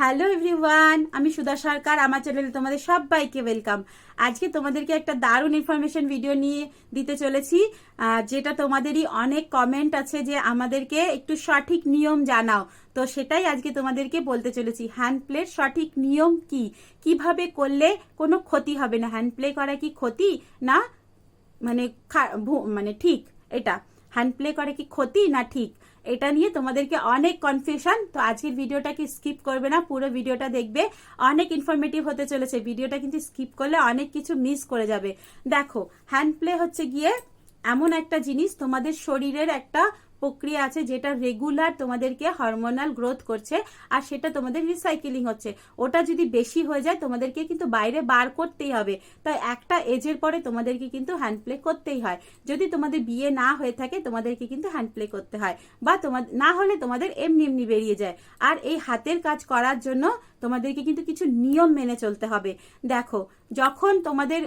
Hello everyone, আমি সুধা সরকার, আমার চ্যানেলে তোমাদের সবাইকে ওয়েলকাম। আজকে তোমাদেরকে একটা দারুণ ইনফরমেশন ভিডিও নিয়ে দিতে চলেছি যেটা তোমাদেরই অনেক কমেন্ট আছে যে আমাদেরকে একটু সঠিক নিয়ম জানাও। তো সেটাই আজকে তোমাদেরকে বলতে চলেছি হ্যান্ড প্লের সঠিক নিয়ম কি? কীভাবে করলে কোনো ক্ষতি হবে না? হ্যান্ড প্লে করা কি ক্ষতি না মানে মানে ঠিক? এটা। হ্যান্ড প্লে করে কি ক্ষতি না ঠিক? এটা নিয়ে তোমাদেরকে অনেক কনফিউশন তো আজকের ভিডিওটাকে স্কিপ করবে না? পুরো ভিডিওটা দেখবে। অনেক ইনফরমেটিভ হতে চলেছে। ভিডিওটা কিন্তু স্কিপ করলে অনেক কিছু মিস করে যাবে। দেখো হ্যান্ড প্লে হচ্ছে গিয়ে এমন একটা জিনিস, তোমাদের শরীরের একটা প্রক্রিয়া আছে যেটা রেগুলার তোমাদেরকে হরমোনাল গ্রোথ করছে আর সেটা তোমাদের রিসাইকেলিং হচ্ছে। ওটা যদি বেশি হয়ে যায়, তোমাদেরকে কিন্তু বাইরে বার করতেই হবে। তাই একটা এজের পরে তোমাদেরকে কিন্তু হ্যান্ড প্লে করতেই হয়। যদি তোমাদের বিয়ে না হয়ে থাকে, তোমাদেরকে কিন্তু হ্যান্ড প্লে করতে হয়। বা তোমাদের না হলে তোমাদের এমনি এমনি বেরিয়ে যায়। আর এই হাতের কাজ করার জন্য তোমাদেরকে কিন্তু কিছু নিয়ম মেনে চলতে হবে। দেখো, যখন তোমাদের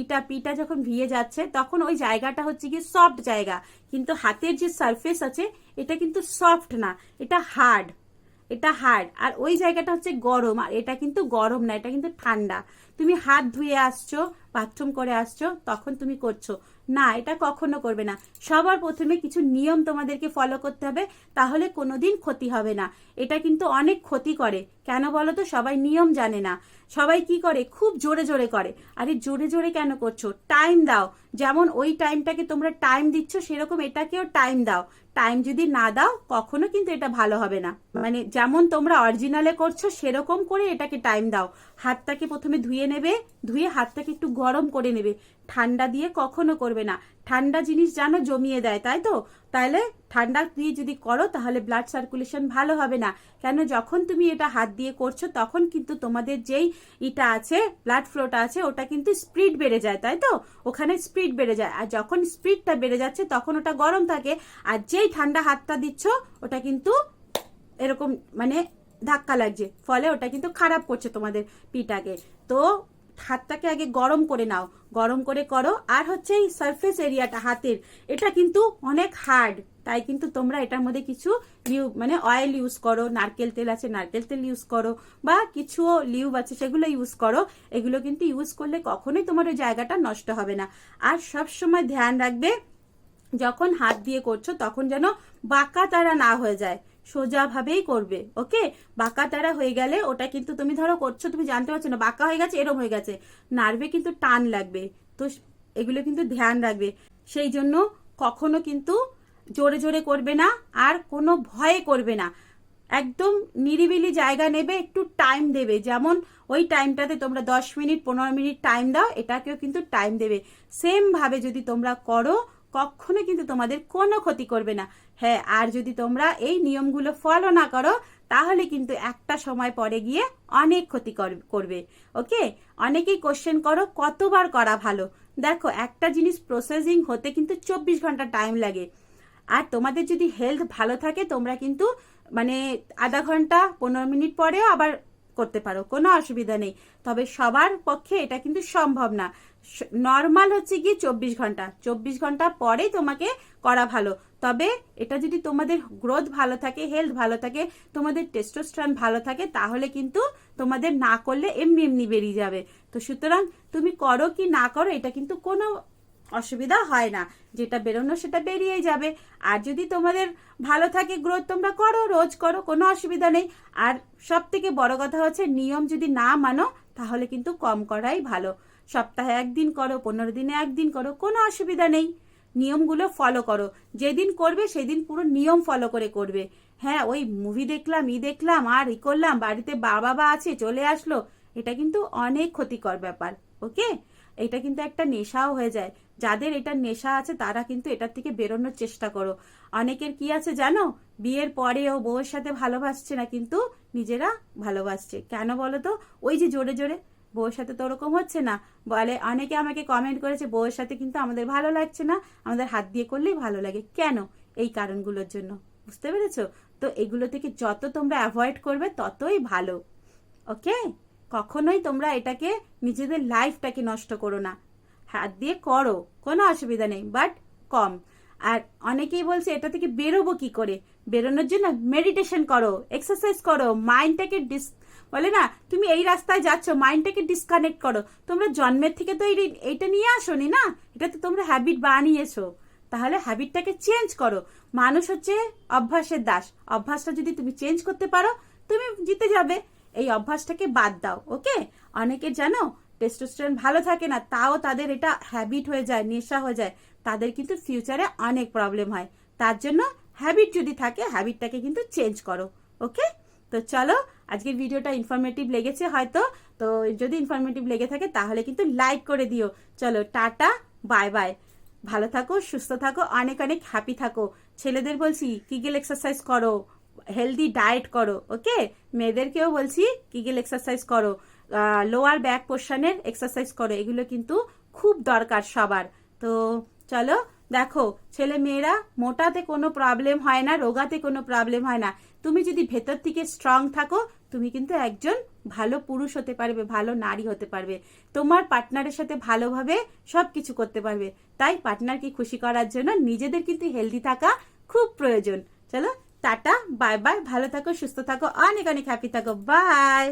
ইটা পিটা যখন ভিয়ে যাচ্ছে, তখন ওই জায়গাটা হচ্ছে গিয়ে সফট জায়গা। কিন্তু হাতের যে সারফেস আছে, এটা কিন্তু সফট না, এটা হার্ড এটা হার্ড আর ওই জায়গাটা হচ্ছে গরম, আর এটা কিন্তু গরম না, এটা কিন্তু ঠান্ডা। তুমি হাত ধুয়ে আসছো বাথরুম করে আসছো, তখন তুমি করছ। না, এটা কখনো করবে না। সবার প্রথমে কিছু নিয়ম তোমাদেরকে ফলো করতে হবে, তাহলে কোনোদিন ক্ষতি হবে না। এটা কিন্তু অনেক ক্ষতি করে। কেন বলো তো? সবাই নিয়ম জানে না। সবাই কি করে? খুব জোরে জোরে করে। আরে, জোরে জোরে কেন করছ? টাইম দাও। যেমন ওই টাইমটাকে তোমরা টাইম দিচ্ছ, সেরকম এটাকেও টাইম দাও। টাইম যদি না দাও, কখনো কিন্তু এটা ভালো হবে না। মানে যেমন তোমরা অরিজিনালে করছ, সেরকম করে এটাকে টাইম দাও। হাতটাকে প্রথমে ধুয়ে নেবে, ধুয়ে হাতটাকে একটু গরম করে নেবে। ঠান্ডা দিয়ে কখনো করবে না। ঠান্ডা জিনিস জানো জমিয়ে দেয়, তাই তো? তাহলে ঠান্ডা দিয়ে যদি করো, তাহলে ব্লাড সার্কুলেশন ভালো হবে না। কেন? যখন তুমি এটা হাত দিয়ে করছ, তখন কিন্তু তোমাদের যেই ইটা আছে ব্লাড ফ্লোটা আছে, ওটা কিন্তু স্পিড বেড়ে যায়, তাই তো? ওখানে স্পিড বেড়ে যায়। আর যখন স্পিডটা বেড়ে যাচ্ছে, তখন ওটা গরম থাকে। আর যেই ঠান্ডা হাতটা দিচ্ছ, ওটা কিন্তু এরকম মানে ধাক্কা লাগছে। ফলে ওটা কিন্তু খারাপ করছে তোমাদের পিটাকে। তো হাতটাকে আগে গরম করে নাও। গরম করে করো। আর হচ্ছে এই সারফেস এরিয়াটা হাতের, এটা কিন্তু অনেক হার্ড তাই কিন্তু তোমরা এটার মধ্যে কিছু লিউ মানে অয়েল ইউজ করো। নারকেল তেল আছে, নারকেল তেল ইউজ করো। বা কিছু লিউব আছে, সেগুলো ইউজ করো। এগুলো কিন্তু ইউজ করলে কখনোই তোমার ওই জায়গাটা নষ্ট হবে না। আর সব সময় ধ্যান রাখবে, যখন হাত দিয়ে করছ, তখন যেন বাঁকা তারা না হয়ে যায়। সোজাভাবেই করবে, ওকে? বাঁকা তারা হয়ে গেলে ওটা কিন্তু তুমি ধরো করছ, তুমি জানতে পারছ না, বাঁকা হয়ে গেছে, এরম হয়ে গেছে। নার্ভে কিন্তু টান লাগবে, তো এগুলো কিন্তু ধ্যান রাখবে। সেই জন্য কখনো কিন্তু জোরে জোরে করবে না, আর কোনো ভয়ে করবে না। একদম নিরিবিলি জায়গা নেবে, একটু টাইম দেবে। যেমন ওই টাইমটাতে তোমরা দশ মিনিট, পনেরো মিনিট টাইম দাও, এটাকেও কিন্তু টাইম দেবে। সেম ভাবে যদি তোমরা করো কখনো কিন্তু তোমাদের কোনো ক্ষতি করবে না। হ্যাঁ আর যদি তোমরা এই নিয়মগুলো ফলো না করো, তাহলে কিন্তু একটা সময় পরে গিয়ে অনেক ক্ষতি কর- করবে। ওকে? অনেকেই কোশ্চেন করো, কতবার করা ভালো? দেখো, একটা জিনিস প্রসেসিং হতে কিন্তু চব্বিশ ঘণ্টা টাইম লাগে। আর তোমাদের যদি হেলথ ভালো থাকে, তোমরা কিন্তু মানে আধা ঘণ্টা, পনেরো মিনিট পরেও আবার করতে পারো, কোনো অসুবিধা নেই। তবে সবার পক্ষে এটা কিন্তু সম্ভব না। নর্মাল হচ্ছে গিয়ে চব্বিশ ঘণ্টা। চব্বিশ ঘণ্টা পরেই তোমাকে করা ভালো। তবে এটা যদি তোমাদের গ্রোথ ভালো থাকে হেলথ ভালো থাকে, তোমাদের টেস্টোস্ট্রান ভালো থাকে, তাহলে কিন্তু তোমাদের না করলে এমনি এমনি বেরিয়ে যাবে। তো সুতরাং তুমি করো কি না করো, এটা কিন্তু কোনো অসুবিধা হয় না। যেটা বেরোনো সেটা বেরিয়ে যাবে। আর যদি তোমাদের ভালো থাকে গ্রোথ তোমরা করো, রোজ করো, কোনো অসুবিধা নেই। আর সব থেকে বড় কথা হচ্ছে নিয়ম যদি না মানো, তাহলে কিন্তু কম করাই ভালো। সপ্তাহে একদিন করো, পনেরো দিনে একদিন করো, কোনো অসুবিধা নেই। নিয়মগুলো ফলো করো। যেদিন করবে সেদিন পুরো নিয়ম ফলো করে করবে। হ্যাঁ ওই মুভি দেখলাম, ই দেখলাম, আর ই করলাম, বাড়িতে বাবা বা আছে, চলে আসলো, এটা কিন্তু অনেক ক্ষতিকর ব্যাপার ওকে এটা কিন্তু একটা নেশাও হয়ে যায়। যাদের এটা নেশা আছে, তারা কিন্তু এটার থেকে বেরোনোর চেষ্টা করো। অনেকের কি আছে জানো? বিয়ের পরেও বউয়ের সাথে ভালোবাসছে না, কিন্তু নিজেরা ভালোবাসছে। কেন বলো তো? ওই যে জোরে জোরে, বউয়ের সাথে তো ওরকম হচ্ছে না। বলে, অনেকে আমাকে কমেন্ট করেছে, বউয়ের সাথে কিন্তু আমাদের ভালো লাগছে না। আমাদের হাত দিয়ে করলেই ভালো লাগে। কেন? এই কারণগুলোর জন্য। বুঝতে পেরেছ? তো এগুলো থেকে যত তোমরা অ্যাভয়েড করবে, ততই ভালো। ওকে কখনোই তোমরা এটাকে নিজেদের লাইফটাকে নষ্ট করো না। হাত দিয়ে করো, কোনো অসুবিধা নেই বাট কম। আর অনেকেই বলছে, এটা থেকে বেরোবো কি করে? বেরোনোর জন্য মেডিটেশন করো এক্সারসাইজ করো মাইন্ডটাকে ডিস বলে না, তুমি এই রাস্তায় যাচ্ছ মাইন্ডটাকে ডিসকানেক্ট করো। তোমরা জন্মের থেকে তো এই- এইটা নিয়ে আসোনি না? এটা তো তোমরা হ্যাবিট বানিয়েছো। তাহলে হ্যাবিটটাকে চেঞ্জ করো। মানুষ হচ্ছে অভ্যাসের দাস। অভ্যাসটা যদি তুমি চেঞ্জ করতে পারো, তুমি জিতে যাবে। এই অভ্যাসটাকে বাদ দাও ওকে অনেকে জানো টেস্টোস্টেরন ভালো থাকে না, তাও তাদের এটা হ্যাবিট হয়ে যায়, নেশা হয়ে যায়। তাদের কিন্তু ফিউচারে অনেক প্রবলেম হয়। তার জন্য হ্যাবিট যদি থাকে হ্যাবিটটাকে কিন্তু চেঞ্জ করো ওকে তো চলো, আজকের ভিডিওটা ইনফরমেটিভ লেগেছে হয়তো। তো যদি ইনফরমেটিভ লেগে থাকে, তাহলে কিন্তু লাইক করে দিও। চলো, টাটা বাই বাই ভালো থাকো, সুস্থ থাকো, অনেক অনেক হ্যাপি থাকো। ছেলেদের বলছি কিগেল এক্সারসাইজ করো? হেলদি ডায়েট করো ওকে মেয়েদেরকেও বলছি কিগেল এক্সারসাইজ করো? লোয়ার ব্যাক পোর্শনের এক্সারসাইজ করো, এগুলো কিন্তু খুব দরকার সবার। তো চলো, দেখো, ছেলে মেয়েরা মোটাতে কোনো প্রবলেম হয় না, রোগাতে কোনো প্রবলেম হয় না। তুমি যদি ভেতর থেকে স্ট্রং থাকো, তুমি কিন্তু একজন ভালো পুরুষ হতে পারবে, ভালো নারী হতে পারবে। তোমার পার্টনারের সাথে ভালোভাবে সব কিছু করতে পারবে। তাই পার্টনারকে খুশি করার জন্য নিজেদের কিন্তু হেলদি থাকা খুব প্রয়োজন। চলো টাটা বাই বাই ভালো থাকো সুস্থ থাকো অনেক অনেক হ্যাপি থাকো বাই